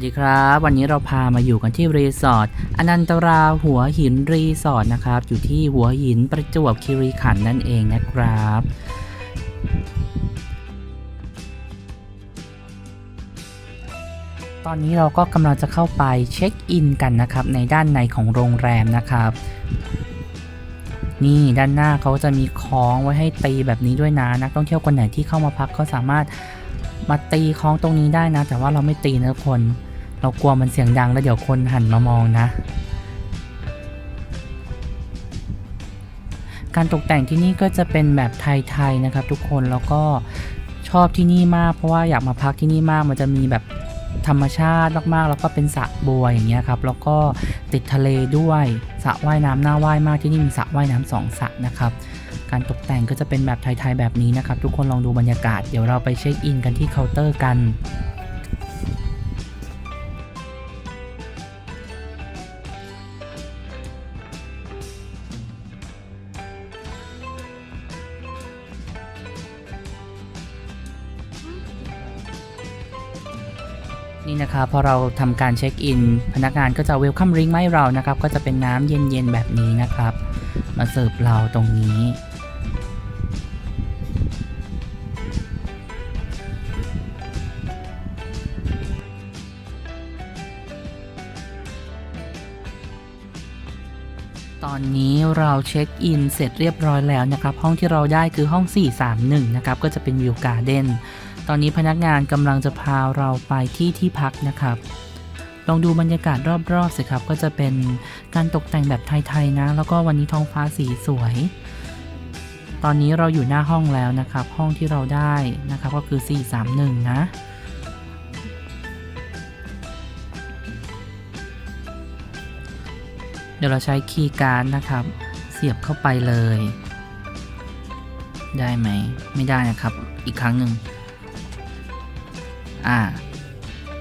สดีครับ วันนี้เราพามาอยู่กันที่รีสอร์ทอนันตราหัวหินรีสอร์ทนะครับ อยู่ที่หัวหินประจวบคีรีขันธ์นั่นเองนะครับ ตอนนี้เราก็กำลังจะเข้าไปเช็คอินกันนะครับ ในด้านในของโรงแรมนะครับ นี่ด้านหน้าเขาจะมีคล้องไว้ให้ตีแบบนี้ด้วยนะนักท่องเที่ยวคนไหนที่เข้ามาพักก็สามารถมาตีคล้องตรงนี้ได้นะ แต่ว่าเราไม่ตีนะทุกคน เรากลัวมันเสียงดังแล้วเดี๋ยวคนหันมามองนะ การตกแต่งที่นี่ก็จะเป็นแบบไทยๆนะครับ ทุกคนแล้วก็ชอบที่นี่มาก เพราะว่าอยากมาพักที่นี่มากมันจะมีแบบธรรมชาติมากๆ แล้วก็เป็นสระบัวอย่างเงี้ยครับแล้วก็ติดทะเลด้วยสระว่ายน้ำน่าว่ายมากที่นี่มีสระว่ายน้ำสองสระนะครับการตกแต่งก็จะเป็นแบบไทยๆแบบนี้นะครับ ทุกคนลองดูบรรยากาศเดี๋ยวเราไปเช็คอินกันที่เคาน์เตอร์กัน นะครับพอเราทำการเช็คอิน พนักงานก็จะเวลคัมริงมาให้เรานะครับ ก็จะเป็นน้ำเย็นๆแบบนี้นะครับ มาเสิร์ฟเราตรงนี้ ตอนนี้เราเช็คอินเสร็จเรียบร้อยแล้วนะครับ ห้องที่เราได้คือห้อง 431 นะครับ ก็จะเป็นวิวการ์เด้น ตอนนี้พนักงานกำลังจะพาเราไปที่ที่พักนะครับ ลองดูบรรยากาศรอบๆสิครับก็จะเป็นการตกแต่งแบบไทยๆนะ แล้วก็วันนี้ท้องฟ้าสีสวย ตอนนี้เราอยู่หน้าห้องแล้วนะครับ ห้องที่เราได้นะครับก็คือ 431 นะเดี๋ยวเราใช้คีย์การ์ดนะครับ เสียบเข้าไปเลย ได้ไหม ไม่ได้นะครับ อีกครั้งหนึ่ง อ่า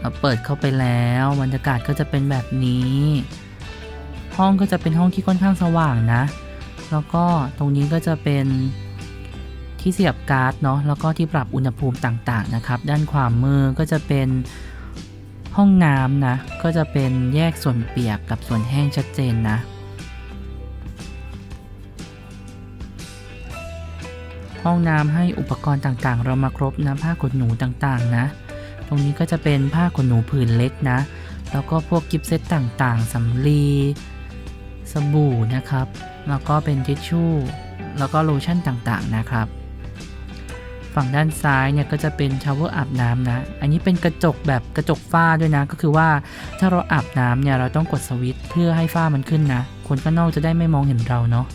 เราเปิดเข้าไปแล้วบรรยากาศก็จะเป็นแบบนี้ ห้องก็จะเป็นห้องที่ค่อนข้างสว่างนะ แล้วก็ตรงนี้ก็จะเป็นที่เสียบการ์ดเนาะแล้วก็ที่ปรับอุณหภูมิต่างๆนะครับ ด้านขวามือก็จะเป็นห้องน้ำนะ ก็จะเป็นแยกส่วนเปียกกับส่วนแห้งชัดเจนนะ ห้องน้ำให้อุปกรณ์ต่างๆ เรามาครบนะผ้าขนหนูต่างๆนะ ตรงนี้ก็จะเป็นผ้าขนหนูผืนเล็กนะ แล้วก็พวกกิฟเซตต่างๆสำลีสบู่นะครับ แล้วก็เป็นทิชชู่ แล้วก็โลชั่นต่างๆนะครับ ฝั่งด้านซ้ายเนี่ยก็จะเป็นชาวเวอร์อาบน้ำนะ อันนี้เป็นกระจกแบบกระจกฝ้าด้วยนะ ก็คือว่าถ้าเราอาบน้ำเนี่ยเราต้องกดสวิตช์เพื่อให้ฝ้ามันขึ้นนะ คนข้างนอกจะได้ไม่มองเห็นเราเนาะ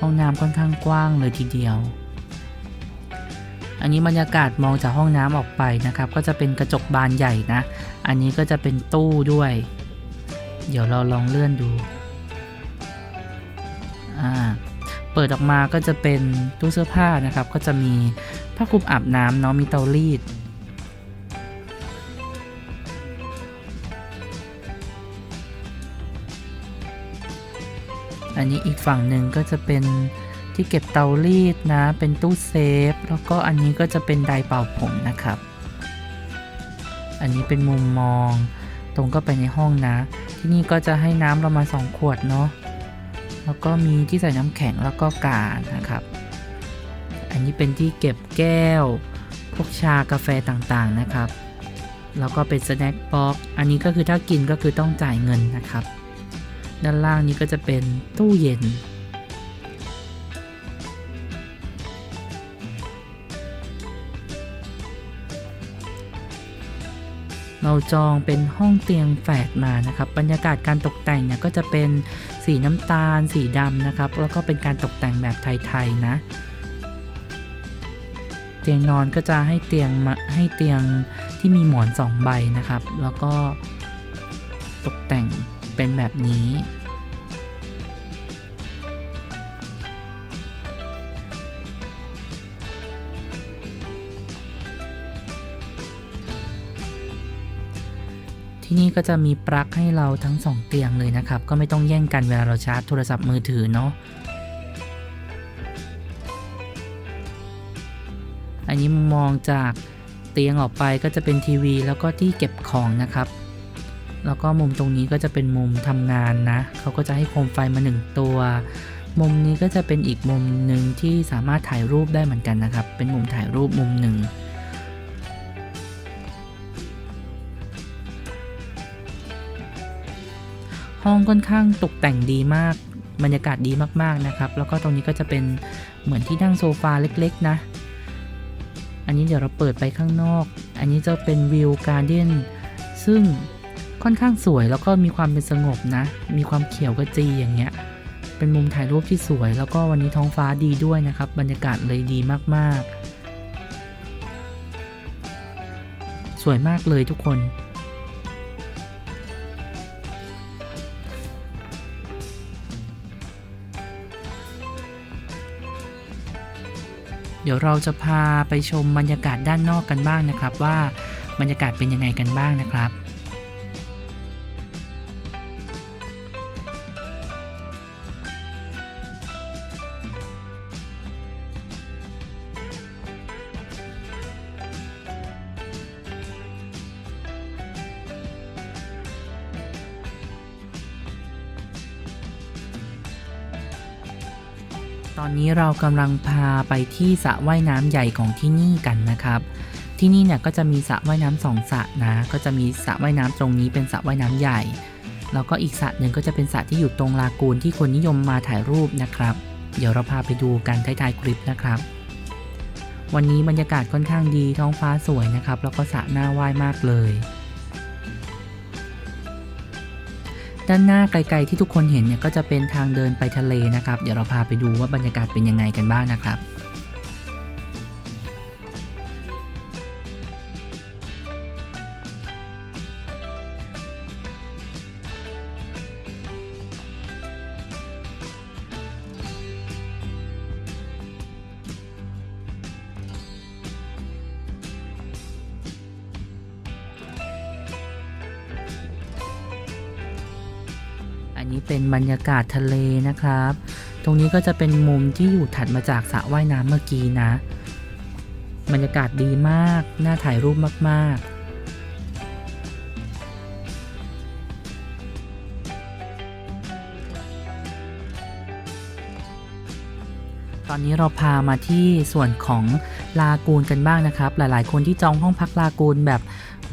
ห้องน้ำค่อนข้างกว้างเลยทีเดียว อันนี้บรรยากาศมองจากห้องน้ำออกไปนะครับ ก็จะเป็นกระจกบานใหญ่นะ อันนี้ก็จะเป็นตู้ด้วย เดี๋ยวเราลองเลื่อนดู อ่า เปิดออกมาก็จะเป็นตู้เสื้อผ้านะครับ ก็จะมีผ้าคลุมอาบน้ำเนาะมีเตารีดอันนี้อีกฝั่งหนึ่งก็จะเป็น ที่เก็บเตารีดนะ เป็นตู้เซฟ แล้วก็อันนี้ก็จะเป็นไดร์เป่าผมนะครับ อันนี้เป็นมุมมอง ตรงก็ไปในห้องนะ ที่นี่ก็จะให้น้ำเรามาสองขวดเนาะ แล้วก็มีที่ใส่น้ำแข็งแล้วก็กานะครับ อันนี้เป็นที่เก็บแก้ว พวกชากาแฟต่างๆนะครับ แล้วก็เป็นสแน็คบ็อกอันนี้ก็คือถ้ากินก็คือต้องจ่ายเงินนะครับ ด้านล่างนี้ก็จะเป็นตู้เย็น เราจองเป็นห้องเตียงแฝดมานะครับ บรรยากาศการตกแต่งเนี่ยก็จะเป็นสีน้ำตาล สีดำนะครับ แล้วก็เป็นการตกแต่งแบบไทยๆนะ เตียงนอนก็จะให้เตียงมาให้เตียงที่มีหมอนสองใบนะครับ แล้วก็ตกแต่งเป็นแบบนี้ นี่ก็จะมีปลั๊กให้เราทั้งสองเตียงเลยนะครับ ก็ไม่ต้องแย่งกันเวลาเราชาร์จโทรศัพท์มือถือเนาะอันนี้มองจากเตียงออกไปก็จะเป็นทีวี แล้วก็ที่เก็บของนะครับ แล้วก็มุมตรงนี้ก็จะเป็นมุมทำงานนะเขาก็จะให้โคมไฟมาหนึ่งตัว มุมนี้ก็จะเป็นอีกมุมหนึ่งที่สามารถถ่ายรูปได้เหมือนกันนะครับ เป็นมุมถ่ายรูปมุมหนึ่ง ห้องค่อนข้างตกแต่งดีมาก บรรยากาศดีมากๆนะครับ แล้วก็ตรงนี้ก็จะเป็นเหมือนที่นั่งโซฟาเล็กๆนะ อันนี้เดี๋ยวเราเปิดไปข้างนอก อันนี้จะเป็นวิวการ์เด้นซึ่งค่อนข้างสวยแล้วก็มีความเป็นสงบนะ มีความเขียวกระจีอย่างเงี้ย เป็นมุมถ่ายรูปที่สวย แล้วก็วันนี้ท้องฟ้าดีด้วยนะครับ บรรยากาศเลยดีมากๆ สวยมากเลยทุกคน ดี๋ยวเราจะพาไปชมบรรยากาศด้านนอกกันบ้างนะครับ ว่าบรรยากาศเป็นยังไงกันบ้างนะครับ อนนี้เรากำลังพาไปที่สระว่ายน้ำใหญ่ของที่นี่กันนะครับ ที่นี่เนี่ยก็จะมีสระว่ายน้ำสองสระนะ ก็จะมีสระว่ายน้ำตรงนี้เป็นสระว่ายน้ำใหญ่ แล้วก็อีกสระหนึ่งก็จะเป็นสระที่อยู่ตรงลากูนที่คนนิยมมาถ่ายรูปนะครับ เดี๋ยวเราพาไปดูกันท้ายๆคลิปนะครับ วันนี้บรรยากาศค่อนข้างดีท้องฟ้าสวยนะครับ แล้วก็สระน่าว่ายมากเลย ด้านหน้าไกลๆที่ทุกคนเห็นเนี่ยก็จะเป็นทางเดินไปทะเลนะครับ เดี๋ยวเราพาไปดูว่าบรรยากาศเป็นยังไงกันบ้างนะครับ บรรยากาศทะเลนะครับ ตรงนี้ก็จะเป็นมุมที่อยู่ถัดมาจากสระว่ายน้ำเมื่อกี้นะ บรรยากาศดีมาก น่าถ่ายรูปมาก ๆตอนนี้เราพามาที่ส่วนของลากูนกันบ้างนะครับ หลายๆ คนที่จองห้องพักลากูนแบบ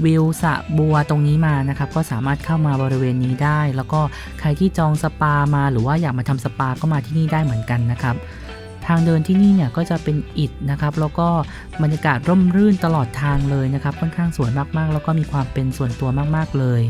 วิวสะบัวตรงนี้มานะครับ ก็สามารถเข้ามาบริเวณนี้ได้ แล้วก็ใครที่จองสปามาหรือว่าอยากมาทำสปาก็มาที่นี่ได้เหมือนกันนะครับ ทางเดินที่นี่เนี่ยก็จะเป็นอิฐนะครับ แล้วก็บรรยากาศร่มรื่นตลอดทางเลยนะครับ ค่อนข้างสวยมากๆ แล้วก็มีความเป็นส่วนตัวมาก ๆเลย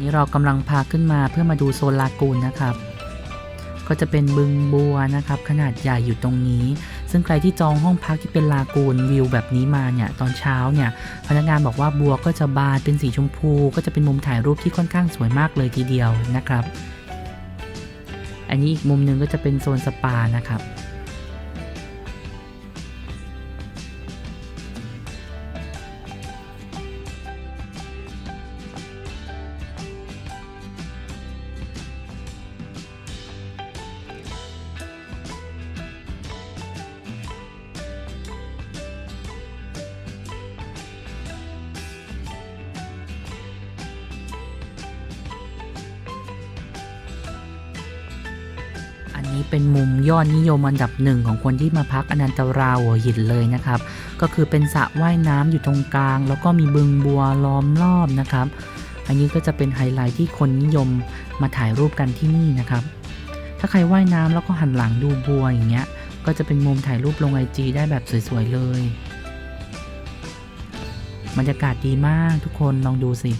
นี้เรากำลังพาขึ้นมาเพื่อมาดูโซนลากูนนะครับ ก็จะเป็นบึงบัวนะครับ ขนาดใหญ่อยู่ตรงนี้ ซึ่งใครที่จองห้องพักที่เป็นลากูนวิวแบบนี้มาเนี่ยตอนเช้าเนี่ยพนักงานบอกว่าบัวก็จะบานเป็นสีชมพู ก็จะเป็นมุมถ่ายรูปที่ค่อนข้างสวยมากเลยทีเดียวนะครับ อันนี้อีกมุมหนึ่งก็จะเป็นโซนสปานะครับ เป็นมุมยอดนิยมอันดับหนึ่งของคนที่มาพักอนันตราหัวหินเลยนะครับ ก็คือเป็นสระว่ายน้ำอยู่ตรงกลาง แล้วก็มีบึงบัวล้อมรอบนะครับ อันนี้ก็จะเป็นไฮไลท์ที่คนนิยมมาถ่ายรูปกันที่นี่นะครับ ถ้าใครว่ายน้ำแล้วก็หันหลังดูบัวอย่างเงี้ย ก็จะเป็นมุมถ่ายรูปลงไอจีได้แบบสวยๆเลย บรรยากาศดีมากทุกคนลองดูสิ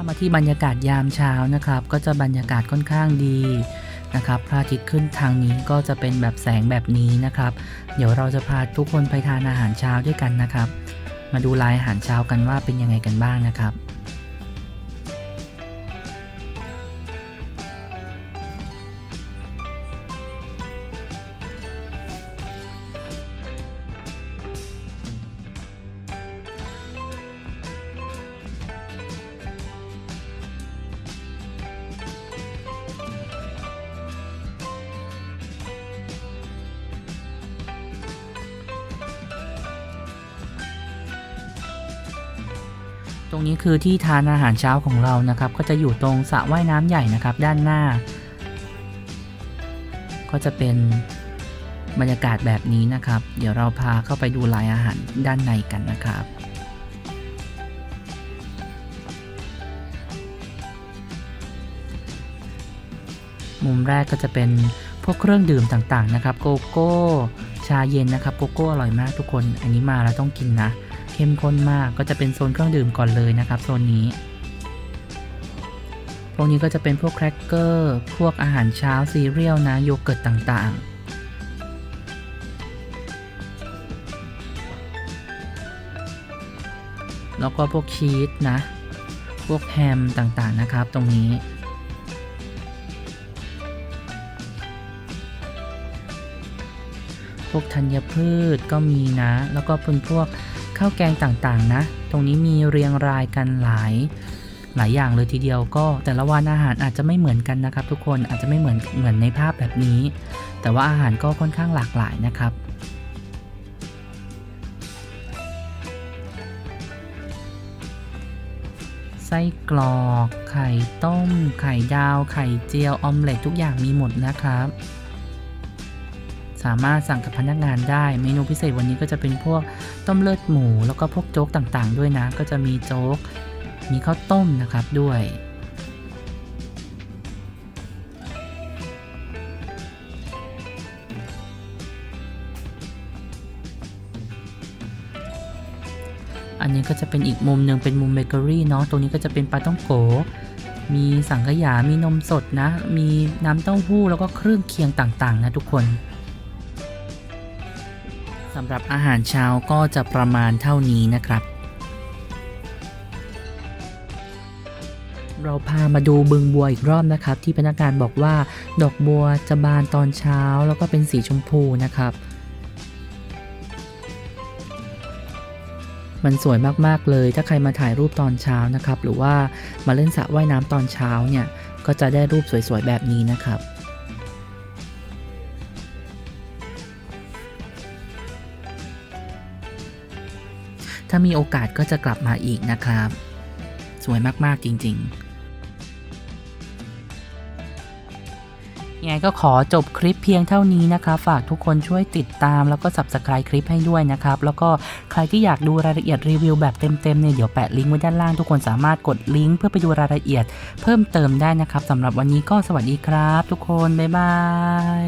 าพมาที่บรรยากาศยามเช้านะครับ ก็จะบรรยากาศค่อนข้างดีนะครับพระอาทิตย์ขึ้นทางนี้ก็จะเป็นแบบแสงแบบนี้นะครับ เดี๋ยวเราจะพาทุกคนไปทานอาหารเช้าด้วยกันนะครับ มาดูลายอาหารเช้ากันว่าเป็นยังไงกันบ้างนะครับ ตรงนี้คือที่ทานอาหารเช้าของเรานะครับ ก็จะอยู่ตรงสระว่ายน้ำใหญ่นะครับ ด้านหน้า ก็จะเป็นบรรยากาศแบบนี้นะครับ เดี๋ยวเราพาเข้าไปดูลายอาหารด้านในกันนะครับมุมแรกก็จะเป็นพวกเครื่องดื่มต่างๆนะครับ โกโก้ ชาเย็นนะครับ โกโก้อร่อยมากทุกคน อันนี้มาแล้วต้องกินนะ เข้มข้นมาก ก็จะเป็นโซนเครื่องดื่มก่อนเลยนะครับ โซนนี้ พวกนี้ก็จะเป็นพวกแครกเกอร์ พวกอาหารเช้าซีเรียลนะโยเกิร์ตต่างๆแล้วก็พวกชีสนะ พวกแฮมต่างๆนะครับตรงนี้ พวกธัญพืชก็มีนะ แล้วก็เป็นพวก ข้าวแกงต่างๆนะ ตรงนี้มีเรียงรายกันหลาย หลายอย่างเลยทีเดียวก็แต่ละวันอาหารอาจจะไม่เหมือนกันนะครับ ทุกคนอาจจะไม่เหมือนเหมือนในภาพแบบนี้ แต่ว่าอาหารก็ค่อนข้างหลากหลายนะครับไส้กรอก ไข่ต้ม ไข่ดาว ไข่เจียว ออมเล็ตทุกอย่างมีหมดนะครับ สามารถสั่งกับพนักงานได้ เมนูพิเศษวันนี้ก็จะเป็นพวก ต้มเลือดหมู แล้วก็พวกโจ๊กต่างๆ ด้วยนะ ก็จะมีโจ๊ก มีข้าวต้มนะครับด้วยอันนี้ก็จะเป็นอีกมุมหนึ่งเป็นมุมเบเกอรี่เนาะ ตรงนี้ก็จะเป็นปลาต้องโก มีสังขยา มีนมสดนะ มีน้ำเต้าหู้ แล้วก็เครื่องเคียงต่างๆ นะทุกคนำหรับอาหารเช้าก็จะประมาณเท่านี้นะครับ เราพามาดูบึงบัวอีกรอบนะครับ ที่พนักงานบอกว่าดอกบัวจะบานตอนเช้าแล้วก็เป็นสีชมพูนะครับ มันสวยมากๆเลย ถ้าใครมาถ่ายรูปตอนเช้านะครับ หรือว่ามาเล่นสระว่ายน้ำตอนเช้าเนี่ยก็จะได้รูปสวยๆแบบนี้นะครับ ถ้ามีโอกาสก็จะกลับมาอีกนะครับ สวยมากๆจริงๆยังไงก็ขอจบคลิปเพียงเท่านี้นะคะฝากทุกคนช่วยติดตามแล้วก็ subscribe คลิปให้ด้วยนะครับ แล้วก็ใครที่อยากดูรายละเอียดรีวิวแบบเต็มๆเนี่ยเดี๋ยวแปะลิงก์ไว้ด้านล่างทุกคนสามารถกดลิงก์เพื่อไปดูรายละเอียดเพิ่มเติมได้นะครับสำหรับวันนี้ก็สวัสดีครับ ทุกคนบ๊ายบาย